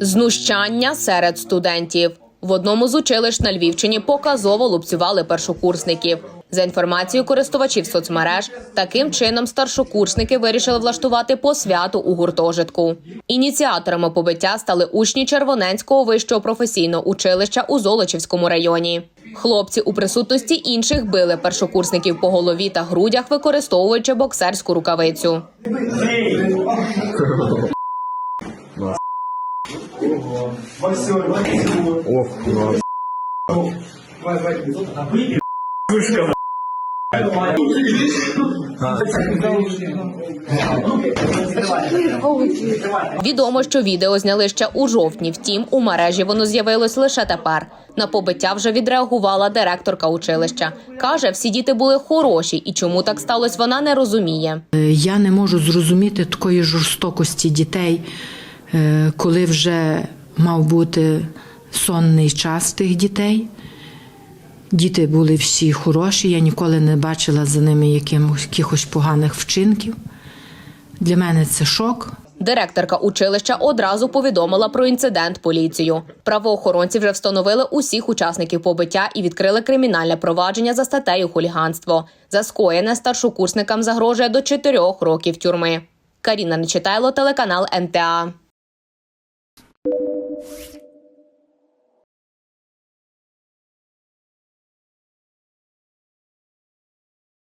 Знущання серед студентів. В одному з училищ на Львівщині показово лупцювали першокурсників. За інформацією користувачів соцмереж, таким чином старшокурсники вирішили влаштувати посвяту у гуртожитку. Ініціаторами побиття стали учні Червоненського вищого професійного училища у Золочівському районі. Хлопці у присутності інших били першокурсників по голові та грудях, використовуючи боксерську рукавицю. Відомо, що відео зняли ще у жовтні. Втім, у мережі воно з'явилось лише тепер. На побиття вже відреагувала директорка училища. каже, всі діти були хороші, і чому так сталося, вона не розуміє. Е, Я не можу зрозуміти такої жорстокості дітей, е, коли вже мав бути сонний час тих дітей. Діти були всі хороші, я ніколи не бачила за ними якихось поганих вчинків. Для мене це шок. Директорка училища одразу повідомила про інцидент поліцію. Правоохоронці вже встановили усіх учасників побиття і відкрили кримінальне провадження за статтею хуліганство. За скоєне старшокурсникам загрожує до 4 років тюрми. Каріна Нечитайло, телеканал НТА.